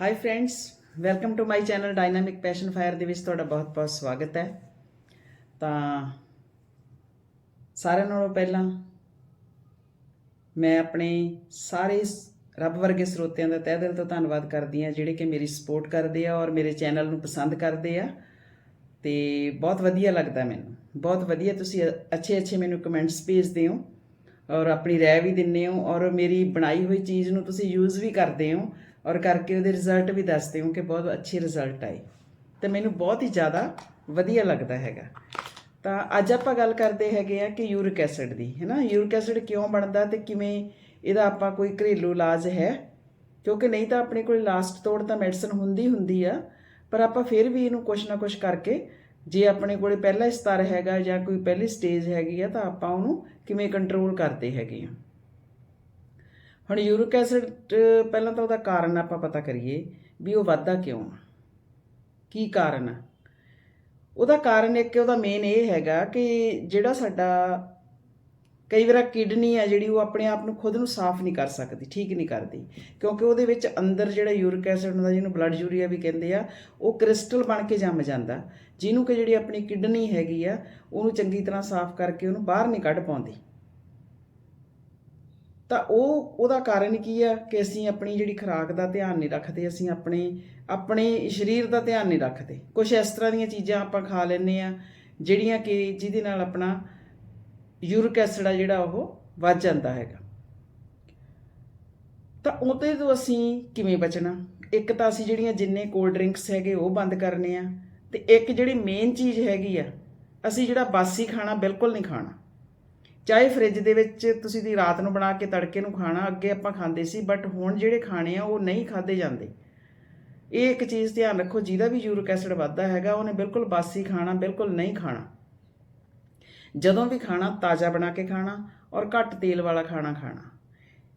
Hi friends welcome to my channel dynamic passion fire ਦੇ ਵਿੱਚ ਤੁਹਾਡਾ ਬਹੁਤ-ਬਹੁਤ ਸਵਾਗਤ ਹੈ। ਤਾਂ ਸਾਰਿਆਂ ਨਾਲੋਂ ਪਹਿਲਾਂ ਮੈਂ ਆਪਣੇ ਸਾਰੇ ਸ- ਰੱਬ ਵਰਗੇ ਸਰੋਤਿਆਂ ਦਾ ਤਹਿ ਦਿਲ ਤੋਂ ਧੰਨਵਾਦ ਕਰਦੀ ਹਾਂ, ਜਿਹੜੇ ਕਿ ਮੇਰੀ ਸਪੋਰਟ ਕਰਦੇ ਆ ਔਰ ਮੇਰੇ ਚੈਨਲ ਨੂੰ ਪਸੰਦ ਕਰਦੇ ਆ। ਤੇ ਬਹੁਤ ਵਧੀਆ ਲੱਗਦਾ ਮੈਨੂੰ। ਬਹੁਤ ਵਧੀਆ ਤੁਸੀਂ ਅੱਛੇ ਅੱਛੇ ਮੈਨੂੰ ਕਮੈਂਟਸ ਭੇਜਦੇ ਹੋ ਔਰ ਆਪਣੀ ਰਾਏ ਵੀ ਦਿੰਦੇ ਹੋ ਔਰ ਮੇਰੀ ਬਣਾਈ ਹੋਈ ਚੀਜ਼ ਨੂੰ ਤੁਸੀਂ ਯੂਜ਼ ਵੀ ਕਰਦੇ ਹੋ। ਔਰ ਕਰਕੇ ਉਹਦੇ ਰਿਜ਼ਲਟ ਵੀ ਦੱਸਦੇ ਹੋ ਕਿ ਬਹੁਤ ਅੱਛੇ ਰਿਜ਼ਲਟ ਆਏ ਤੇ ਮੈਨੂੰ ਬਹੁਤ ਹੀ ਜ਼ਿਆਦਾ ਵਧੀਆ ਲੱਗਦਾ ਹੈਗਾ। ਤਾਂ ਅੱਜ ਆਪਾਂ ਗੱਲ ਕਰਦੇ ਹੈਗੇ ਆ ਕਿ ਯੂਰਿਕ ਐਸਿਡ ਦੀ, ਹੈ ਨਾ? ਯੂਰਿਕ ਐਸਿਡ ਕਿਉਂ ਬਣਦਾ ਤੇ ਕਿਵੇਂ ਇਹਦਾ ਆਪਾਂ ਕੋਈ ਘਰੇਲੂ ਇਲਾਜ ਹੈ? ਕਿਉਂਕਿ ਨਹੀਂ ਤਾਂ ਆਪਣੇ ਕੋਲ ਲਾਸਟ ਤੋੜ ਤਾਂ ਮੈਡੀਸਨ ਹੁੰਦੀ ਹੁੰਦੀ ਆ, ਪਰ ਆਪਾਂ ਫਿਰ ਵੀ ਇਹਨੂੰ ਕੁਛ ਨਾ ਕੁਛ ਕਰਕੇ ਜੇ ਆਪਣੇ ਕੋਲੇ ਪਹਿਲਾ ਸਤਰ ਹੈਗਾ ਜਾਂ ਕੋਈ ਪਹਿਲੀ ਸਟੇਜ ਹੈਗੀ ਆ ਤਾਂ ਆਪਾਂ ਉਹਨੂੰ ਕਿਵੇਂ ਕੰਟਰੋਲ ਕਰਦੇ ਹੈਗੇ ਆ। ਹੁਣ ਯੂਰਿਕ ਐਸਿਡ ਪਹਿਲਾਂ ਤਾਂ ਉਹਦਾ ਕਾਰਨ ਆਪਾਂ ਪਤਾ ਕਰੀਏ ਵੀ ਉਹ ਵੱਧਦਾ ਕਿਉਂ ਆ। ਕੀ ਕਾਰਨ ਆ? ਉਹਦਾ ਕਾਰਨ ਇੱਕ, ਉਹਦਾ ਮੇਨ ਇਹ ਹੈਗਾ ਕਿ ਜਿਹੜਾ ਸਾਡਾ, ਕਈ ਵਾਰ ਕਿਡਨੀ ਆ ਜਿਹੜੀ ਉਹ ਆਪਣੇ ਆਪ ਨੂੰ ਖੁਦ ਨੂੰ ਸਾਫ਼ ਨਹੀਂ ਕਰ ਸਕਦੀ, ਠੀਕ ਨਹੀਂ ਕਰਦੀ। ਕਿਉਂਕਿ ਉਹਦੇ ਵਿੱਚ ਅੰਦਰ ਜਿਹੜਾ ਯੂਰਿਕ ਐਸਿਡ ਹੁੰਦਾ, ਜਿਹਨੂੰ ਬਲੱਡ ਯੂਰੀਆ ਵੀ ਕਹਿੰਦੇ ਆ, ਉਹ ਕ੍ਰਿਸਟਲ ਬਣ ਕੇ ਜੰਮ ਜਾਂਦਾ। ਜਿਹਨੂੰ ਕਿ ਜਿਹੜੀ ਆਪਣੀ ਕਿਡਨੀ ਹੈਗੀ ਆ, ਉਹਨੂੰ ਚੰਗੀ ਤਰ੍ਹਾਂ ਸਾਫ਼ ਕਰਕੇ ਉਹਨੂੰ ਬਾਹਰ ਨਹੀਂ ਕੱਢ ਪਾਉਂਦੀ। ਤਾਂ ਉਹ, ਉਹਦਾ ਕਾਰਨ ਕੀ ਆ ਕਿ ਅਸੀਂ ਆਪਣੀ ਜਿਹੜੀ ਖੁਰਾਕ ਦਾ ਧਿਆਨ ਨਹੀਂ ਰੱਖਦੇ, ਅਸੀਂ ਆਪਣੇ ਆਪਣੇ ਸਰੀਰ ਦਾ ਧਿਆਨ ਨਹੀਂ ਰੱਖਦੇ। ਕੁਝ ਇਸ ਤਰ੍ਹਾਂ ਦੀਆਂ ਚੀਜ਼ਾਂ ਆਪਾਂ ਖਾ ਲੈਂਦੇ ਆ ਜਿਹੜੀਆਂ ਕਿ ਜਿਹਦੇ ਨਾਲ ਆਪਣਾ ਯੂਰਿਕ ਐਸਿਡ ਆ ਜਿਹੜਾ ਉਹ ਵੱਧ ਜਾਂਦਾ ਹੈਗਾ। ਤਾਂ ਉਹਦੇ ਤੋਂ ਅਸੀਂ ਕਿਵੇਂ ਬਚਣਾ? ਇੱਕ ਤਾਂ ਅਸੀਂ ਜਿਹੜੀਆਂ ਜਿੰਨੇ ਕੋਲਡ ਡਰਿੰਕਸ ਹੈਗੇ ਉਹ ਬੰਦ ਕਰਨੇ ਆ, ਤੇ ਇੱਕ ਜਿਹੜੀ ਮੇਨ ਚੀਜ਼ ਹੈਗੀ ਆ, ਅਸੀਂ ਜਿਹੜਾ ਬਾਸੀ ਖਾਣਾ ਬਿਲਕੁਲ ਨਹੀਂ ਖਾਣਾ। ਚਾਹੇ ਫ੍ਰਿਜ ਦੇ ਵਿੱਚ ਤੁਸੀਂ ਦੀ ਰਾਤ ਨੂੰ ਬਣਾ ਕੇ ਤੜਕੇ ਨੂੰ ਖਾਣਾ, ਅੱਗੇ ਆਪਾਂ ਖਾਂਦੇ ਸੀ ਬਟ ਹੁਣ ਜਿਹੜੇ ਖਾਣੇ ਆ, ਉਹ ਨਹੀਂ ਖਾਦੇ ਜਾਂਦੇ। ਇਹ ਇੱਕ ਚੀਜ਼ ਧਿਆਨ ਰੱਖੋ, ਜਿਹਦਾ ਵੀ ਯੂਰਿਕ ਐਸਿਡ ਵੱਧਦਾ ਹੈਗਾ, ਉਹਨੇ ਬਿਲਕੁਲ ਬਾਸੀ ਖਾਣਾ, ਬਿਲਕੁਲ ਨਹੀਂ ਖਾਣਾ। ਜਦੋਂ ਵੀ ਖਾਣਾ, ਤਾਜ਼ਾ ਬਣਾ ਕੇ ਖਾਣਾ ਔਰ ਘੱਟ ਤੇਲ ਵਾਲਾ ਖਾਣਾ ਖਾਣਾ।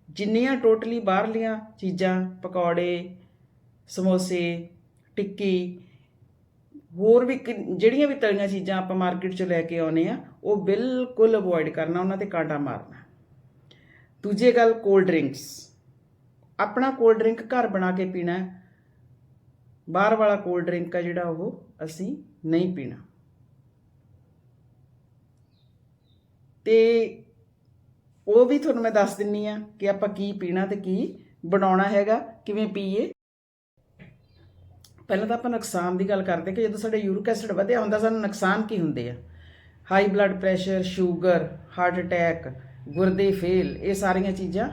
ਜਿੰਨੀਆਂ ਟੋਟਲੀ ਬਾਹਰਲੀਆਂ ਚੀਜ਼ਾਂ, ਪਕੌੜੇ, ਸਮੋਸੇ, ਟਿੱਕੀ, ਹੋਰ ਵੀ ਜਿਹੜੀਆਂ ਵੀ ਤਲੀਆਂ ਚੀਜ਼ਾਂ ਆਪਾਂ ਮਾਰਕੀਟ 'ਚ ਲੈ ਕੇ ਆਉਨੇ ਆ ਉਹ ਬਿਲਕੁਲ ਅਵੋਇਡ ਕਰਨਾ, ਉਹਨਾਂ ਤੇ ਕਾਂਟਾ ਮਾਰਨਾ। ਦੂਜੀ ਗੱਲ ਕੋਲਡ ਡਰਿੰਕਸ ਆਪਣਾ ਕੋਲਡ ਡਰਿੰਕ ਘਰ ਬਣਾ ਕੇ ਪੀਣਾ ਬਾਹਰ ਵਾਲਾ ਕੋਲਡ ਡਰਿੰਕ ਆ ਜਿਹੜਾ ਉਹ ਅਸੀਂ ਨਹੀਂ ਪੀਣਾ। ਤੇ ਉਹ ਵੀ ਤੁਹਾਨੂੰ ਮੈਂ ਦੱਸ ਦਿੰਨੀ ਆ ਕਿ ਆਪਾਂ ਕੀ ਪੀਣਾ ਤੇ ਕੀ ਬਣਾਉਣਾ ਹੈਗਾ, ਕਿਵੇਂ ਪੀਏ ਪਹਿਲਾਂ ਤਾਂ ਆਪਾਂ ਨੁਕਸਾਨ ਦੀ ਗੱਲ ਕਰਦੇ ਕਿ ਜਦੋਂ ਸਾਡੇ ਯੂਰਿਕ ਐਸਿਡ ਵਧਿਆ ਹੁੰਦਾ, ਸਾਨੂੰ ਨੁਕਸਾਨ ਕੀ ਹੁੰਦੇ ਆ? High blood pressure sugar heart attack ਗੁਰਦੇ ਫੇਲ, ਇਹ ਸਾਰੀਆਂ ਚੀਜ਼ਾਂ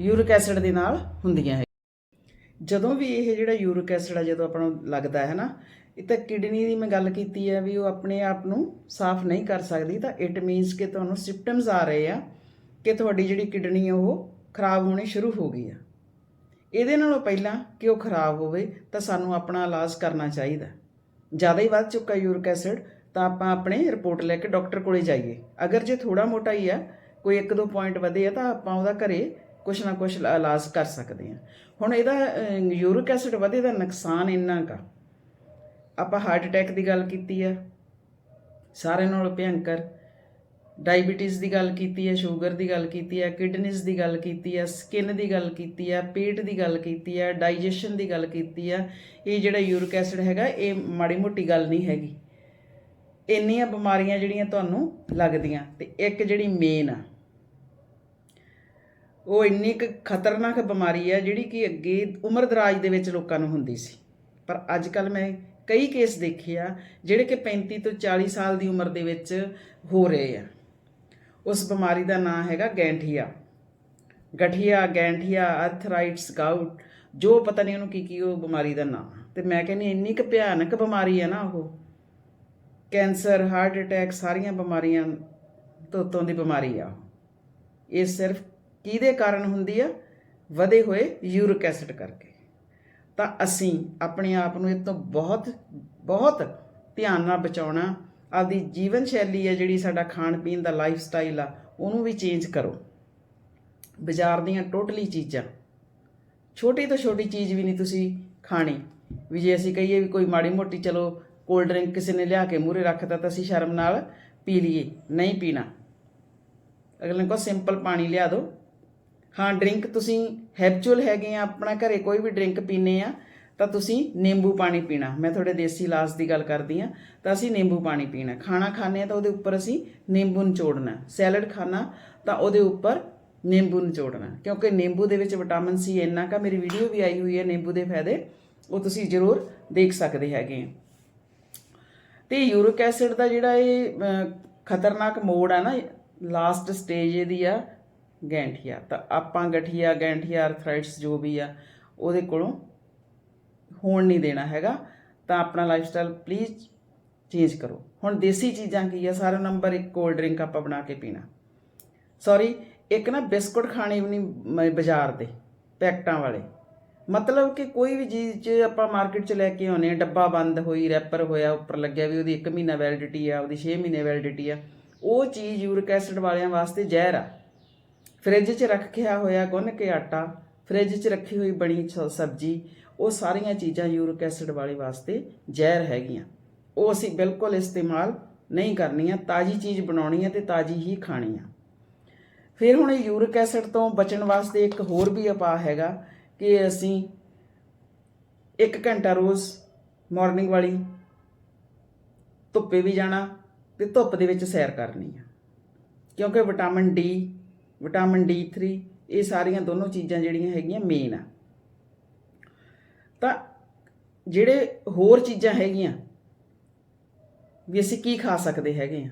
ਯੂਰਿਕ ਐਸਿਡ ਦੇ ਨਾਲ ਹੁੰਦੀਆਂ ਹੈ। ਜਦੋਂ ਵੀ ਇਹ ਜਿਹੜਾ ਯੂਰਿਕ ਐਸਿਡ ਆ, ਜਦੋਂ ਆਪਾਂ ਨੂੰ ਲੱਗਦਾ ਹੈ ਨਾ, ਇਹ ਤਾਂ ਕਿਡਨੀ ਦੀ ਮੈਂ ਗੱਲ ਕੀਤੀ ਹੈ ਵੀ ਉਹ ਆਪਣੇ ਆਪ ਨੂੰ ਸਾਫ਼ ਨਹੀਂ ਕਰ ਸਕਦੀ, ਤਾਂ ਇਟ ਮੀਨਸ ਕਿ ਤੁਹਾਨੂੰ ਸਿੰਪਟਮਸ ਆ ਰਹੇ ਆ ਕਿ ਤੁਹਾਡੀ ਜਿਹੜੀ ਕਿਡਨੀ ਆ, ਉਹ ਖਰਾਬ ਹੋਣੀ ਸ਼ੁਰੂ ਹੋ ਗਈ ਆ। ਇਹਦੇ ਨਾਲੋਂ ਪਹਿਲਾਂ ਕਿ ਉਹ ਖਰਾਬ ਹੋਵੇ, ਤਾਂ ਸਾਨੂੰ ਆਪਣਾ ਇਲਾਜ ਕਰਨਾ ਚਾਹੀਦਾ। ਜ਼ਿਆਦਾ ਹੀ ਵੱਧ ਚੁੱਕਾ ਯੂਰਿਕ ਐਸਿਡ ਤਾਂ ਆਪਾਂ ਆਪਣੇ ਰਿਪੋਰਟ ਲੈ ਕੇ ਡਾਕਟਰ ਕੋਲੇ ਜਾਈਏ। ਅਗਰ ਜੇ ਥੋੜਾ ਮੋਟਾ ਹੀ ਆ, ਕੋਈ ਇੱਕ ਦੋ ਪੁਆਇੰਟ ਵਧੇ ਆ ਤਾਂ ਆਪਾਂ ਉਹਦਾ ਘਰੇ ਕੁਛ ਨਾ ਕੁਛ ਇਲਾ- ਇਲਾਜ ਕਰ ਸਕਦੇ ਹਾਂ। ਹੁਣ ਇਹਦਾ ਯੂਰਿਕ ਐਸਿਡ ਵਧੇ ਦਾ ਨੁਕਸਾਨ ਇੰਨਾ ਕਾ ਆਪਾਂ ਹਾਰਟ ਅਟੈਕ ਦੀ ਗੱਲ ਕੀਤੀ ਆ, ਸਾਰਿਆਂ ਨਾਲੋਂ ਭਿਅੰਕਰ ਡਾਇਬੀਟੀਜ਼ ਦੀ ਗੱਲ ਕੀਤੀ ਹੈ ਸ਼ੂਗਰ ਦੀ ਗੱਲ ਕੀਤੀ ਹੈ ਕਿਡਨੀਜ਼ ਦੀ ਗੱਲ ਕੀਤੀ ਹੈ ਸਕਿਨ ਦੀ ਗੱਲ ਕੀਤੀ ਹੈ ਪੇਟ ਦੀ ਗੱਲ ਕੀਤੀ ਹੈ ਡਾਈਜੈਸ਼ਨ ਦੀ ਗੱਲ ਕੀਤੀ ਹੈ ਇਹ ਜਿਹੜਾ ਯੂਰਿਕ ਐਸਿਡ ਹੈਗਾ, ਇਹ ਮਾੜੀ ਮੋਟੀ ਗੱਲ ਨਹੀਂ ਹੈਗੀ। ਇੰਨੀਆਂ ਬਿਮਾਰੀਆਂ ਜਿਹੜੀਆਂ ਤੁਹਾਨੂੰ ਲੱਗਦੀਆਂ ਤੇ ਇੱਕ ਜਿਹੜੀ ਮੇਨ ਆ, ਉਹ ਇੰਨੀ ਕੁ ਖਤਰਨਾਕ ਬਿਮਾਰੀ ਹੈ ਜਿਹੜੀ ਕਿ ਅੱਗੇ ਉਮਰ ਦਰਾਜ ਦੇ ਵਿੱਚ ਲੋਕਾਂ ਨੂੰ ਹੁੰਦੀ ਸੀ। ਪਰ ਅੱਜ ਕੱਲ ਮੈਂ ਕਈ ਕੇਸ ਦੇਖੇ ਆ ਜਿਹੜੇ ਕਿ 35 ਤੋਂ 40 ਸਾਲ ਦੀ ਉਮਰ ਦੇ ਵਿੱਚ ਹੋ ਰਹੇ ਆ। ਉਸ ਬਿਮਾਰੀ ਦਾ ਨਾਮ ਹੈਗਾ ਗੈਂਠੀਆ। ਗਠੀਆ, ਗੈਂਠੀਆ ਆਰਥਰਾਈਟਸ ਗਾਊਟ ਜੋ ਪਤਾ ਨਹੀਂ ਉਹਨੂੰ ਕੀ ਕੀ ਉਹ ਬਿਮਾਰੀ ਦਾ ਨਾਮ ਆ। ਤੇ ਮੈਂ ਕਹਿੰਦੀ ਇੰਨੀ ਕੁ ਭਿਆਨਕ ਬਿਮਾਰੀ ਹੈ ਨਾ ਉਹ ਕੈਂਸਰ, ਹਾਰਟ ਅਟੈਕ ਸਾਰੀਆਂ ਬਿਮਾਰੀਆਂ ਤੋਂ ਦੀ ਬਿਮਾਰੀ ਆ। ਇਹ ਸਿਰਫ ਕਿਹਦੇ ਕਾਰਨ ਹੁੰਦੀ ਆ? ਵਧੇ ਹੋਏ ਯੂਰਿਕ ਐਸਿਡ ਕਰਕੇ। ਤਾਂ ਅਸੀਂ ਆਪਣੇ ਆਪ ਨੂੰ ਇਹ ਤੋਂ ਬਹੁਤ ਬਹੁਤ ਧਿਆਨ ਨਾਲ ਬਚਾਉਣਾ, ਆਪਦੀ ਜੀਵਨ ਸ਼ੈਲੀ ਹੈ ਜਿਹੜੀ ਸਾਡਾ ਖਾਣ ਪੀਣ ਦਾ ਲਾਈਫ ਸਟਾਈਲ ਆ, ਉਹਨੂੰ ਵੀ ਚੇਂਜ ਕਰੋ। ਬਾਜ਼ਾਰ ਦੀਆਂ ਟੋਟਲੀ ਚੀਜ਼ਾਂ। ਛੋਟੀ ਤੋਂ ਛੋਟੀ ਚੀਜ਼ ਵੀ ਨਹੀਂ ਤੁਸੀਂ ਖਾਣੀ। ਵੀ ਜੇ ਅਸੀਂ ਕਹੀਏ ਵੀ ਕੋਈ ਮਾੜੀ ਮੋਟੀ ਚਲੋ ਕੋਲਡ ਡਰਿੰਕ ਕਿਸੇ ਨੇ ਲਿਆ ਕੇ ਮੂਰੇ ਰੱਖਤਾ ਤਾਂ ਅਸੀਂ ਸ਼ਰਮ ਨਾਲ ਪੀ ਲਈਏ, ਨਹੀਂ ਪੀਣਾ। ਅਗਲੇ ਕੋ ਸਿੰਪਲ ਪਾਣੀ ਲਿਆ ਦਿਓ। ਹਾਂ ਡਰਿੰਕ ਤੁਸੀਂ ਹੈਬਚੁਅਲ ਹੈਗੇ ਆ, ਆਪਣਾ ਘਰੇ ਕੋਈ ਵੀ ਡਰਿੰਕ ਪੀਨੇ ਆ, ਤਾਂ ਤੁਸੀਂ ਨਿੰਬੂ ਪਾਣੀ ਪੀਣਾ। ਮੈਂ ਤੁਹਾਡੇ ਦੇਸੀ ਇਲਾਜ ਦੀ ਗੱਲ ਕਰਦੀ ਆ, ਤਾਂ ਅਸੀਂ ਨਿੰਬੂ ਪਾਣੀ ਪੀਣਾ। ਖਾਣਾ ਖਾਣੇ ਆ ਤਾਂ ਉਹਦੇ ਉੱਪਰ ਅਸੀਂ ਨਿੰਬੂ ਨਿਚੋੜਨਾ। ਸੈਲਡ ਖਾਣਾ ਤਾਂ ਉਹਦੇ ਉੱਪਰ ਨਿੰਬੂ ਨਿਚੋੜਨਾ। ਕਿਉਂਕਿ ਨਿੰਬੂ ਦੇ ਵਿੱਚ ਵਿਟਾਮਿਨ ਸੀ ਇੰਨਾ ਕਾ, ਮੇਰੀ ਵੀਡੀਓ ਵੀ ਆਈ ਹੋਈ ਹੈ ਨਿੰਬੂ ਦੇ ਫਾਇਦੇ, ਉਹ ਤੁਸੀਂ ਜ਼ਰੂਰ ਦੇਖ ਸਕਦੇ ਹੈਗੇ ਆ। ਤੇ ਯੂਰਿਕ ਐਸਿਡ ਦਾ ਜਿਹੜਾ ਇਹ ਖਤਰਨਾਕ ਮੋੜ ਆ ਨਾ, ਲਾਸਟ ਸਟੇਜ ਇਹਦੀ ਆ ਗੈਂਠੀਆ। ਤਾਂ ਆਪਾਂ ਗਠੀਆ, ਗੈਂਠੀਆ ਆਰਥਰਾਈਟਸ ਜੋ ਵੀ ਆ, ਉਹਦੇ ਕੋਲੋਂ ਹੋਣ ਨਹੀਂ ਦੇਣਾ ਹੈਗਾ। ਤਾਂ ਆਪਣਾ ਲਾਈਫਸਟਾਈਲ ਪਲੀਜ਼ ਚੇਂਜ ਕਰੋ। ਹੁਣ ਦੇਸੀ ਚੀਜ਼ਾਂ ਕੀ ਆ? ਸਾਰਾ ਨੰਬਰ ਇੱਕ ਕੋਲਡ ਡਰਿੰਕ ਆਪਾਂ ਬਣਾ ਕੇ ਪੀਣਾ। ਸੌਰੀ ਇੱਕ ਨਾ ਬਿਸਕੁਟ ਖਾਣੇ ਵੀ ਨਹੀਂ ਬਾਜ਼ਾਰ ਦੇ, ਪੈਕਟਾਂ ਵਾਲੇ। ਮਤਲਬ ਕਿ ਕੋਈ ਵੀ ਚੀਜ਼ 'ਚ ਆਪਾਂ ਮਾਰਕੀਟ 'ਚ ਲੈ ਕੇ ਆਉਨੇ ਆ ਡੱਬਾ ਬੰਦ ਹੋਈ ਰੈਪਰ ਹੋਇਆ, ਉੱਪਰ ਲੱਗਿਆ ਵੀ ਉਹਦੀ 1 ਮਹੀਨਾ ਵੈਲਿਡਿਟੀ ਆ, ਉਹਦੀ 6 ਮਹੀਨੇ ਵੈਲਿਡਿਟੀ ਆ, ਉਹ ਚੀਜ਼ ਯੂਰਿਕ ਐਸਿਡ ਵਾਲਿਆਂ ਵਾਸਤੇ ਜ਼ਹਿਰ ਆ। ਫ੍ਰਿਜ 'ਚ ਰੱਖਿਆ ਹੋਇਆ ਗੁੰਨ ਕੇ ਆਟਾ ਫ੍ਰਿਜ 'ਚ ਰੱਖੀ ਹੋਈ ਬਣੀ ਸ- ਸਬਜ਼ੀ, ਉਹ ਸਾਰੀਆਂ ਚੀਜ਼ਾਂ ਯੂਰਿਕ ਐਸਿਡ ਵਾਲੇ ਵਾਸਤੇ ਜ਼ਹਿਰ ਹੈਗੀਆਂ। ਉਹ ਅਸੀਂ ਬਿਲਕੁਲ ਇਸਤੇਮਾਲ ਨਹੀਂ ਕਰਨੀਆਂ, ਤਾਜ਼ੀ ਚੀਜ਼ ਬਣਾਉਣੀ ਹੈ ਤੇ ਤਾਜ਼ੀ ਹੀ ਖਾਣੀ ਆ। ਫਿਰ ਹੁਣ ਯੂਰਿਕ ਐਸਿਡ ਤੋਂ ਬਚਣ ਵਾਸਤੇ ਇੱਕ ਹੋਰ ਵੀ ਉਪਾਅ ਹੈਗਾ ਕਿ ਅਸੀਂ 1 ਘੰਟਾ ਰੋਜ਼ ਮਾਰਨਿੰਗ ਵਾਲੀ ਧੁੱਪੇ ਵੀ ਜਾਣਾ ਤੇ ਧੁੱਪ ਦੇ ਵਿੱਚ ਸੈਰ ਕਰਨੀ ਆ। ਕਿਉਂਕਿ ਵਿਟਾਮਿਨ ਡੀ ਵਿਟਾਮਿਨ ਡੀ3 ਇਹ ਸਾਰੀਆਂ ਦੋਨੋਂ ਚੀਜ਼ਾਂ ਜਿਹੜੀਆਂ ਹੈਗੀਆਂ ਮੇਨ ਆ। ਤਾਂ ਜਿਹੜੇ ਹੋਰ ਚੀਜ਼ਾਂ ਹੈਗੀਆਂ, ਵੀ ਅਸੀਂ ਕੀ ਖਾ ਸਕਦੇ ਹੈਗੇ ਆ।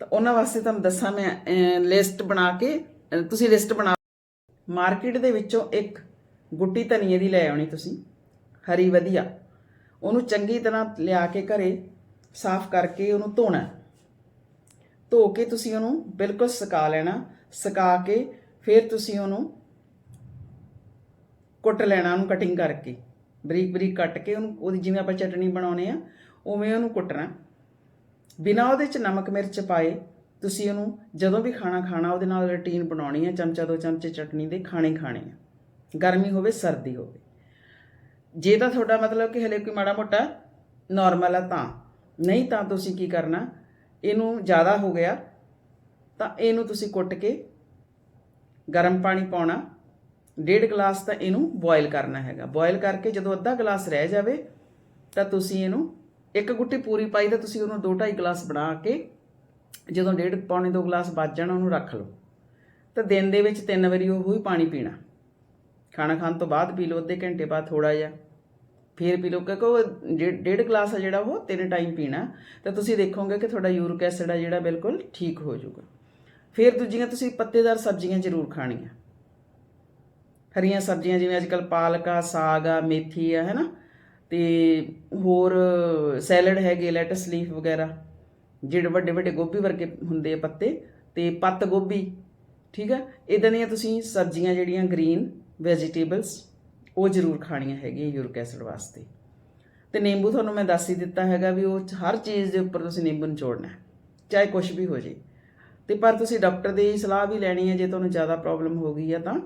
ਤਾਂ ਉਹਨਾਂ ਵਾਸਤੇ ਤੁਹਾਨੂੰ ਦੱਸਾਂ ਮੈਂ ਲਿਸਟ ਬਣਾ ਕੇ ਤੁਸੀਂ ਲਿਸਟ ਬਣਾ ਮਾਰਕੀਟ ਦੇ ਵਿੱਚੋਂ ਇੱਕ ਗੁੱਟੀ ਧਨੀਏ ਦੀ ਲੈ ਆਉਣੀ ਤੁਸੀਂ, ਹਰੀ ਵਧੀਆ। ਉਹਨੂੰ ਚੰਗੀ ਤਰ੍ਹਾਂ ਲਿਆ ਕੇ ਘਰੇ ਸਾਫ਼ ਕਰਕੇ ਉਹਨੂੰ ਧੋਣਾ ਧੋ ਕੇ ਤੁਸੀਂ ਉਹਨੂੰ ਬਿਲਕੁਲ ਸੁਕਾ ਲੈਣਾ, ਸੁਕਾ ਕੇ ਫਿਰ ਤੁਸੀਂ ਉਹਨੂੰ ਕੁੱਟ ਲੈਣਾ ਉਹਨੂੰ ਕਟਿੰਗ ਕਰਕੇ। ਬਰੀਕ ਬਰੀਕ ਕੱਟ ਕੇ ਉਹਨੂੰ, ਉਹਦੀ ਜਿਵੇਂ ਆਪਾਂ ਚਟਣੀ ਬਣਾਉਨੇ ਆ, ਉਵੇਂ ਉਹਨੂੰ ਕੁੱਟਣਾ ਬਿਨਾਂ ਉਹਦੇ ਚ ਨਮਕ ਮਿਰਚ ਪਾਏ ਤੁਸੀਂ ਉਹਨੂੰ ਜਦੋਂ ਵੀ ਖਾਣਾ ਖਾਣਾ ਉਹਦੇ ਨਾਲ ਰੁਟੀਨ ਬਣਾਉਣੀ ਹੈ, ਚਮਚਾ ਦੋ ਚਮਚੇ ਚਟਨੀ ਦੇ ਖਾਣੇ ਖਾਣੇ ਆ। ਗਰਮੀ ਹੋਵੇ, ਸਰਦੀ ਹੋਵੇ। ਜੇ ਤਾਂ ਤੁਹਾਡਾ ਮਤਲਬ ਕਿ ਹਲੇ ਕੋਈ ਮਾੜਾ ਮੋਟਾ ਨਾਰਮਲ ਆ ਤਾਂ। ਨਹੀਂ ਤਾਂ ਤੁਸੀਂ ਕੀ ਕਰਨਾ, ਇਹਨੂੰ ਜ਼ਿਆਦਾ ਹੋ ਗਿਆ, ਤਾਂ ਇਹਨੂੰ ਤੁਸੀਂ ਕੁੱਟ ਕੇ ਗਰਮ ਪਾਣੀ ਪਾਉਣਾ। ਡੇਢ ਗਲਾਸ ਤਾਂ ਇਹਨੂੰ ਬੋਇਲ ਕਰਨਾ ਹੈਗਾ। ਬੋਇਲ ਕਰਕੇ ਜਦੋਂ ਅੱਧਾ ਗਲਾਸ ਰਹਿ ਜਾਵੇ, ਤਾਂ ਤੁਸੀਂ ਇਹਨੂੰ ਇੱਕ ਗੁੱਟੀ ਪੂਰੀ ਪਾਈ ਤਾਂ ਤੁਸੀਂ ਉਹਨੂੰ 2.5 ਗਲਾਸ ਬਣਾ ਕੇ, ਜਦੋਂ ਡੇਢ, ਪੌਣੇ 2 ਗਲਾਸ ਬਚ ਜਾਣਾ ਉਹਨੂੰ ਰੱਖ ਲਓ। ਤਾਂ ਦਿਨ ਦੇ ਵਿੱਚ ਤਿੰਨ ਵਾਰੀ ਉਹ ਹੀ ਪਾਣੀ ਪੀਣਾ। ਖਾਣਾ ਖਾਣ ਤੋਂ ਬਾਅਦ ਪੀ ਲਓ, ਅੱਧੇ ਘੰਟੇ ਬਾਅਦ ਥੋੜਾ ਜਿਹਾ। ਫਿਰ ਪੀ ਲਓ, ਕਿਉਂਕਿ ਉਹ ਡੇ- ਡੇਢ ਗਲਾਸ ਆ ਜਿਹੜਾ ਉਹ, ਤਿੰਨ ਟਾਈਮ ਪੀਣਾ। ਤਾਂ ਤੁਸੀਂ ਦੇਖੋਗੇ ਕਿ ਤੁਹਾਡਾ ਯੂਰਿਕ ਐਸਿਡ ਆ ਜਿਹੜਾ ਬਿਲਕੁਲ ਠੀਕ ਹੋ ਜਾਊਗਾ। ਫਿਰ ਦੂਜੀਆਂ ਤੁਸੀਂ ਪੱਤੇਦਾਰ ਸਬਜ਼ੀਆਂ ਜ਼ਰੂਰ ਖਾਣੀਆਂ। ਹਰੀਆਂ ਸਬਜ਼ੀਆਂ ਜਿਵੇਂ ਅੱਜਕੱਲ ਪਾਲਕ ਆ, ਸਾਗ ਆ, ਮੇਥੀ ਆ, ਹੈਨਾ? ਤੇ ਹੋਰ ਸੈਲਡ ਹੈਗੇ, ਲੈਟਸ, ਲੀਫ ਵਗੈਰਾ। ਜਿਹੜੇ ਵੱਡੇ ਵੱਡੇ ਗੋਭੀ ਵਰਗੇ ਹੁੰਦੇ ਆ ਪੱਤੇ। ਤੇ ਪੱਤ ਗੋਭੀ, ਠੀਕ ਆ? ਇਦਾਂ ਦੀਆਂ ਤੁਸੀਂ ਸਬਜ਼ੀਆਂ ਜਿਹੜੀਆਂ ਗ੍ਰੀਨ ਵੈਜੀਟੇਬਲਸ ਉਹ ਜ਼ਰੂਰ ਖਾਣੀਆਂ ਹੈਗੀਆਂ ਯੂਰਿਕ ਐਸਿਡ ਵਾਸਤੇ। ਤੇ ਨਿੰਬੂ ਤੁਹਾਨੂੰ ਮੈਂ ਦੱਸ ਹੀ ਦਿੱਤਾ ਹੈਗਾ ਵੀ ਉਹ ਹਰ ਚੀਜ਼ ਦੇ ਉੱਪਰ ਤੁਸੀਂ ਨਿੰਬੂ ਨਿਚੋੜਨਾ ਹੈ, ਚਾਹੇ ਕੁਝ ਵੀ ਹੋ ਜੇ। ਤੇ ਪਰ ਤੁਸੀਂ ਡਾਕਟਰ ਦੀ ਸਲਾਹ ਵੀ ਲੈਣੀ ਹੈ, ਜੇ ਤੁਹਾਨੂੰ ਜ਼ਿਆਦਾ ਪ੍ਰੋਬਲਮ ਹੋ ਗਈ ਆ ਤਾਂ।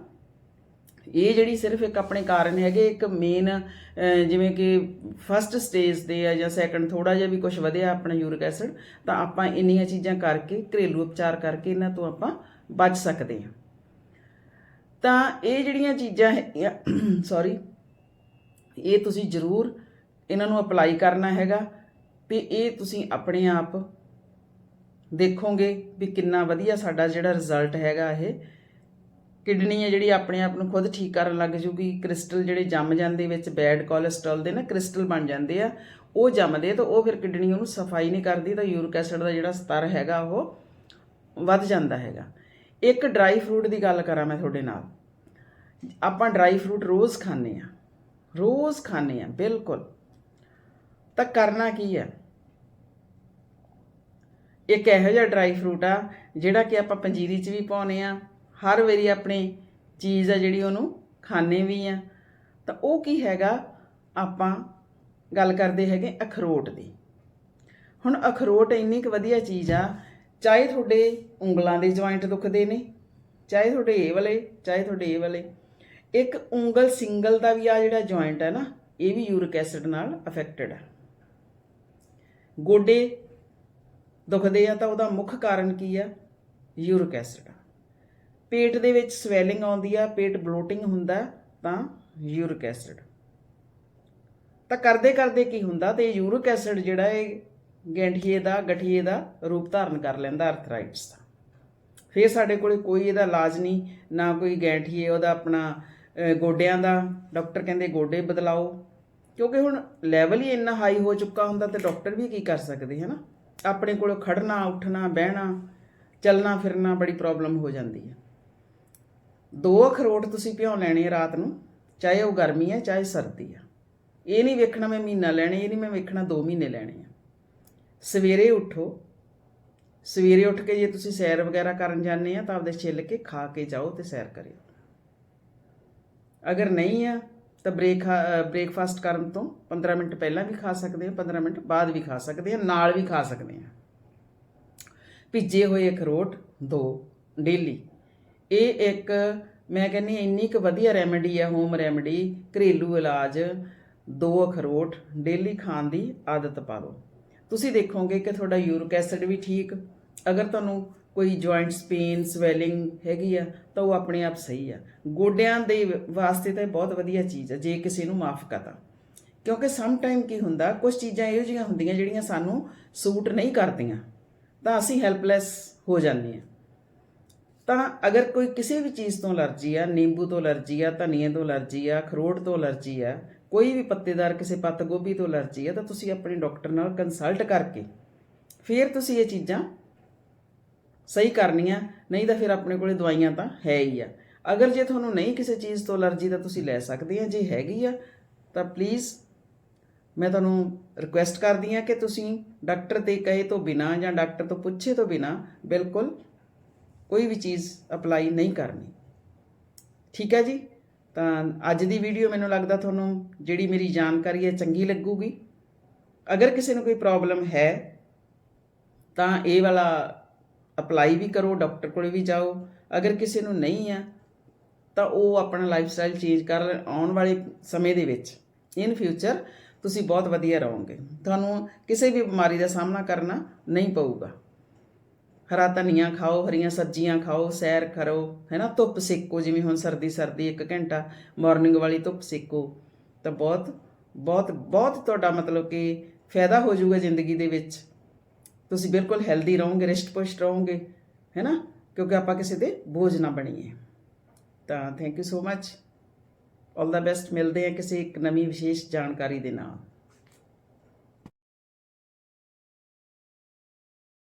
ਇਹ ਜਿਹੜੀ ਸਿਰਫ ਇੱਕ ਆਪਣੇ ਕਾਰਨ ਹੈਗੇ, ਇੱਕ ਮੇਨ ਜਿਵੇਂ ਕਿ ਫਸਟ ਸਟੇਜ ਤੇ ਆ ਜਾਂ ਸੈਕੰਡ ਥੋੜਾ ਜਿਹਾ ਵੀ ਕੁਝ ਵਧਿਆ ਆਪਣਾ ਯੂਰਿਕ ਐਸਿਡ ਤਾਂ ਆਪਾਂ ਇੰਨੀਆਂ ਚੀਜ਼ਾਂ ਕਰਕੇ ਘਰੇਲੂ ਉਪਚਾਰ ਕਰਕੇ ਇਹਨਾਂ ਤੋਂ ਆਪਾਂ ਬਚ ਸਕਦੇ ਹਾਂ। ਤਾਂ ਇਹ ਜਿਹੜੀਆਂ ਚੀਜ਼ਾਂ ਹੈਗੀਆਂ ਸੌਰੀ ਇਹ ਤੁਸੀਂ ਜ਼ਰੂਰ ਇਹਨਾਂ ਨੂੰ ਅਪਲਾਈ ਕਰਨਾ ਹੈਗਾ ਤੇ ਇਹ ਤੁਸੀਂ ਆਪਣੇ ਆਪ ਦੇਖੋਗੇ ਵੀ ਕਿੰਨਾ ਵਧੀਆ ਸਾਡਾ ਜਿਹੜਾ ਰਿਜ਼ਲਟ ਹੈਗਾ ਇਹ। ਕਿਡਨੀ ਹੈ ਜਿਹੜੀ ਆਪਣੇ ਆਪ ਨੂੰ ਖੁਦ ਠੀਕ ਕਰਨ ਲੱਗ ਜੂਗੀ ਕ੍ਰਿਸਟਲ ਜਿਹੜੇ ਜੰਮ ਜਾਂਦੇ ਵਿੱਚ ਬੈਡ ਕੋਲੇਸਟ੍ਰੋਲ ਦੇ ਨਾ ਕ੍ਰਿਸਟਲ ਬਣ ਜਾਂਦੇ ਆ, ਉਹ ਜੰਮਦੇ ਆ ਤਾਂ ਉਹ ਫਿਰ ਕਿਡਨੀ ਉਹਨੂੰ ਸਫ਼ਾਈ ਨਹੀਂ ਕਰਦੀ ਤਾਂ ਯੂਰਿਕ ਐਸਿਡ ਦਾ ਜਿਹੜਾ ਸਤਰ ਹੈਗਾ ਉਹ ਵੱਧ ਜਾਂਦਾ ਹੈਗਾ। ਇੱਕ ਡਰਾਈ ਫਰੂਟ ਦੀ ਗੱਲ ਕਰਾਂ ਮੈਂ ਤੁਹਾਡੇ ਨਾਲ। ਆਪਾਂ ਡਰਾਈ ਫਰੂਟ ਰੋਜ਼ ਖਾਂਦੇ ਆ ਰੋਜ਼ ਖਾਂਦੇ ਆ ਬਿਲਕੁਲ। ਤਾਂ ਕਰਨਾ ਕੀ ਹੈ? ਇੱਕ ਇਹੋ ਜਿਹਾ ਡਰਾਈ ਫਰੂਟ ਆ, ਜਿਹੜਾ ਕਿ ਆਪਾਂ ਪੰਜੀਰੀ 'ਚ ਵੀ ਪਾਉਨੇ ਆ ਹਰ ਵਾਰੀ ਆਪਣੀ ਚੀਜ਼ ਆ ਜਿਹੜੀ ਉਹਨੂੰ ਖਾਣੇ ਵੀ ਆ ਤਾਂ ਉਹ ਕੀ ਹੈਗਾ? ਆਪਾਂ ਗੱਲ ਕਰਦੇ ਹੈਗੇ ਅਖਰੋਟ ਦੀ। ਹੁਣ ਅਖਰੋਟ ਇੰਨੀ ਕੁ ਵਧੀਆ ਚੀਜ਼ ਆ ਚਾਹੇ ਤੁਹਾਡੇ ਉਂਗਲਾਂ ਦੇ ਜੁਆਇੰਟ ਦੁਖਦੇ ਨੇ, ਚਾਹੇ ਤੁਹਾਡੇ ਇਹ ਵਾਲੇ, ਚਾਹੇ ਤੁਹਾਡੇ ਇਹ ਵਾਲੇ। ਇੱਕ ਉਂਗਲ ਸਿੰਗਲ ਦਾ ਵੀ ਆ ਜਿਹੜਾ ਜੁਆਇੰਟ ਹੈ ਨਾ, ਇਹ ਵੀ ਯੂਰਿਕ ਐਸਿਡ ਨਾਲ ਅਫੈਕਟਡ ਹੈ ਗੋਡੇ ਦੁਖਦੇ ਆ ਤਾਂ ਉਹਦਾ ਮੁੱਖ ਕਾਰਨ ਕੀ ਆ? ਯੂਰਿਕ ਐਸਿਡ ਪੇਟ ਦੇ ਵਿੱਚ ਸਵੈਲਿੰਗ ਆਉਂਦੀ ਆ, ਪੇਟ ਬਲੋਟਿੰਗ ਹੁੰਦਾ ਤਾਂ ਯੂਰਿਕ ਐਸਿਡ। ਤਾਂ ਕਰਦੇ ਕਰਦੇ ਕੀ ਹੁੰਦਾ ਤੇ ਯੂਰਿਕ ਐਸਿਡ ਜਿਹੜਾ ਹੈ ਗੈਂਠੀਏ ਦਾ, ਗਠੀਏ ਦਾ ਰੂਪ ਧਾਰਨ ਕਰ ਲੈਂਦਾ ਆਰਥਰਾਈਟਸ ਦਾ। ਫਿਰ ਸਾਡੇ ਕੋਲੇ ਕੋਈ ਇਹਦਾ ਇਲਾਜ ਨਹੀਂ, ਨਾ ਕੋਈ ਗੈਂਠੀਏ, ਉਹਦਾ ਆਪਣਾ ਗੋਡਿਆਂ ਦਾ। ਡਾਕਟਰ ਕਹਿੰਦੇ ਗੋਡੇ ਬਦਲਾਓ। ਕਿਉਂਕਿ ਹੁਣ ਲੈਵਲ ਹੀ ਇੰਨਾ ਹਾਈ ਹੋ ਚੁੱਕਾ ਹੁੰਦਾ ਤੇ ਡਾਕਟਰ ਵੀ ਕੀ ਕਰ ਸਕਦੇ ਹੈ ਨਾ ਆਪਣੇ ਕੋਲ ਖੜਨਾ ਉੱਠਣਾ, ਬਹਿਣਾ, ਚੱਲਣਾ, ਫਿਰਨਾ ਬੜੀ ਪ੍ਰੋਬਲਮ ਹੋ ਜਾਂਦੀ ਹੈ। ਦੋ ਅਖਰੋਟ ਤੁਸੀਂ ਭਿਉਂ ਲੈਣੇ ਆ ਰਾਤ ਨੂੰ, ਚਾਹੇ ਉਹ ਗਰਮੀ ਹੈ, ਚਾਹੇ ਸਰਦੀ ਹੈ। ਇਹ ਨਹੀਂ ਵੇਖਣਾ ਮੈਂ ਮਹੀਨਾ ਲੈਣੇ, ਇਹ ਨਹੀਂ ਮੈਂ ਵੇਖਣਾ 2 ਮਹੀਨੇ ਲੈਣੇ ਆ। ਸਵੇਰੇ ਉੱਠੋ। ਸਵੇਰੇ ਉੱਠ ਕੇ ਜੇ ਤੁਸੀਂ ਸੈਰ ਵਗੈਰਾ ਕਰਨ ਜਾਂਦੇ ਆ ਤਾਂ ਆਪਦੇ ਛਿੱਲ ਕੇ ਖਾ ਕੇ ਜਾਓ ਤੇ ਸੈਰ ਕਰਿਓ। ਅਗਰ ਨਹੀਂ ਆ ਤਾਂ ਬ੍ਰੇਕ ਬ੍ਰੇਕਫਾਸਟ ਕਰਨ ਤੋਂ 15 ਮਿੰਟ ਪਹਿਲਾਂ ਵੀ ਖਾ ਸਕਦੇ ਹੋ 15 ਮਿੰਟ ਬਾਅਦ ਵੀ ਖਾ ਸਕਦੇ ਆ, ਨਾਲ ਵੀ ਖਾ ਸਕਦੇ ਆ। ਭਿੱਜੇ ਹੋਏ ਅਖਰੋਟ ਦੋ ਡੇਲੀ ਇਹ ਇੱਕ, ਮੈਂ ਕਹਿੰਨੀ ਇੰਨੀ ਕੁ ਵਧੀਆ ਰੈਮੇਡੀ ਆ ਹੋਮ ਰੈਮੇਡੀ ਘਰੇਲੂ ਇਲਾਜ, ਦੋ ਅਖਰੋਟ ਡੇਲੀ ਖਾਣ ਦੀ ਆਦਤ ਪਾ ਲਓ ਤੁਸੀਂ ਦੇਖੋਗੇ ਕਿ ਤੁਹਾਡਾ ਯੂਰਿਕ ਐਸਿਡ ਵੀ ਠੀਕ। ਅਗਰ ਤੁਹਾਨੂੰ ਕੋਈ ਜੁਆਇੰਟਸ ਪੇਨ ਸਵੈਲਿੰਗ ਹੈਗੀ ਆ, ਤਾਂ ਉਹ ਆਪਣੇ ਆਪ ਸਹੀ ਆ। ਗੋਡਿਆਂ ਦੇ ਵਾਸਤੇ ਤਾਂ ਇਹ ਬਹੁਤ ਵਧੀਆ ਚੀਜ਼ ਆ, ਜੇ ਕਿਸੇ ਨੂੰ ਮਾਫ ਕਰਦਾ ਕਿਉਂਕਿ ਸਮ ਟਾਈਮ ਕੀ ਹੁੰਦਾ ਕੁਝ ਚੀਜ਼ਾਂ ਇਹੋ ਜਿਹੀਆਂ ਹੁੰਦੀਆਂ ਜਿਹੜੀਆਂ ਸਾਨੂੰ ਸੂਟ ਨਹੀਂ ਕਰਦੀਆਂ, ਤਾਂ ਅਸੀਂ ਹੈਲਪਲੈਸ ਹੋ ਜਾਂਦੇ ਹਾਂ ਤਾਂ ਅਗਰ ਕੋਈ ਕਿਸੇ ਵੀ ਚੀਜ਼ ਤੋਂ ਅਲਰਜੀ ਆ, ਨਿੰਬੂ ਤੋਂ ਅਲਰਜੀ ਆ, ਧਨੀਏ ਤੋਂ ਅਲਰਜੀ ਆ ਖਰੋਟ ਤੋਂ ਅਲਰਜੀ ਆ ਕੋਈ ਵੀ ਪੱਤੇਦਾਰ ਕਿਸੇ ਪੱਤ ਗੋਭੀ ਤੋਂ ਅਲਰਜੀ ਆ ਤਾਂ ਤੁਸੀਂ ਆਪਣੇ ਡਾਕਟਰ ਨਾਲ ਕੰਸਲਟ ਕਰਕੇ ਫਿਰ ਤੁਸੀਂ ਇਹ ਚੀਜ਼ਾਂ ਸਹੀ ਕਰਨੀਆਂ, ਨਹੀਂ ਤਾਂ ਫਿਰ ਆਪਣੇ ਕੋਲੇ ਦਵਾਈਆਂ ਤਾਂ ਹੈ ਹੀ ਆ। ਅਗਰ ਜੇ ਤੁਹਾਨੂੰ ਨਹੀਂ ਕਿਸੇ ਚੀਜ਼ ਤੋਂ ਅਲਰਜੀ ਤਾਂ ਤੁਸੀਂ ਲੈ ਸਕਦੇ ਆ, ਜੇ ਹੈਗੀ ਆ, ਤਾਂ ਪਲੀਜ਼ ਮੈਂ ਤੁਹਾਨੂੰ ਰਿਕੁਐਸਟ ਕਰਦੀ ਆ ਕਿ ਤੁਸੀਂ ਡਾਕਟਰ ਤੇ ਕਹੇ ਤੋਂ ਬਿਨਾ ਜਾਂ ਡਾਕਟਰ ਤੋਂ ਪੁੱਛੇ ਤੋਂ ਬਿਨਾ ਬਿਲਕੁਲ ਕੋਈ ਵੀ ਚੀਜ਼ ਅਪਲਾਈ ਨਹੀਂ ਕਰਨੀ। ਠੀਕ ਹੈ ਜੀ? ਤਾਂ ਅੱਜ ਦੀ ਵੀਡੀਓ ਮੈਨੂੰ ਲੱਗਦਾ ਤੁਹਾਨੂੰ ਜਿਹੜੀ ਮੇਰੀ ਜਾਣਕਾਰੀ ਹੈ ਚੰਗੀ ਲੱਗੂਗੀ। ਅਗਰ ਕਿਸੇ ਨੂੰ ਕੋਈ ਪ੍ਰੋਬਲਮ ਹੈ, ਤਾਂ ਇਹ ਵਾਲਾ ਅਪਲਾਈ ਵੀ ਕਰੋ ਡਾਕਟਰ ਕੋਲੇ ਵੀ ਜਾਓ। ਅਗਰ ਕਿਸੇ ਨੂੰ ਨਹੀਂ ਆ ਤਾਂ ਉਹ ਆਪਣਾ ਲਾਈਫ ਸਟਾਈਲ ਚੇਂਜ ਕਰ ਲੈਣ। ਆਉਣ ਵਾਲੇ ਸਮੇਂ ਦੇ ਵਿੱਚ। ਇਨ ਫਿਊਚਰ ਤੁਸੀਂ ਬਹੁਤ ਵਧੀਆ ਰਹੋਗੇ। ਤੁਹਾਨੂੰ ਕਿਸੇ ਵੀ ਬਿਮਾਰੀ ਦਾ ਸਾਹਮਣਾ ਕਰਨਾ ਨਹੀਂ ਪਊਗਾ। ਹਰਾ ਧਨੀਆ ਖਾਓ, ਹਰੀਆਂ ਸਬਜ਼ੀਆਂ ਖਾਓ, ਸੈਰ ਕਰੋ, ਹੈਨਾ? ਧੁੱਪ ਸੇਕੋ, ਜਿਵੇਂ ਹੁਣ ਸਰਦੀ ਸਰਦੀ 1 ਘੰਟਾ ਮਾਰਨਿੰਗ ਵਾਲੀ ਧੁੱਪ ਸੇਕੋ, ਤਾਂ ਬਹੁਤ ਬਹੁਤ ਬਹੁਤ ਤੁਹਾਡਾ ਮਤਲਬ ਕਿ ਫਾਇਦਾ ਹੋ ਜਾਊਗਾ ਜ਼ਿੰਦਗੀ ਦੇ ਵਿੱਚ। ਤੁਸੀਂ ਬਿਲਕੁਲ ਹੈਲਦੀ ਰਹੋਗੇ ਰਿਸ਼ਟ ਪੁਸ਼ਟ ਰਹੋਗੇ, ਹੈਨਾ? ਕਿਉਂਕਿ ਆਪਾਂ ਕਿਸੇ ਦੇ ਬੋਝ ਨਾ ਬਣੀਏ। ਤਾਂ thank you so much all the best ਮਿਲਦੇ ਆ ਕਿਸੇ ਇੱਕ ਨਵੀਂ ਵਿਸ਼ੇਸ਼ ਜਾਣਕਾਰੀ ਦੇ ਨਾਲ।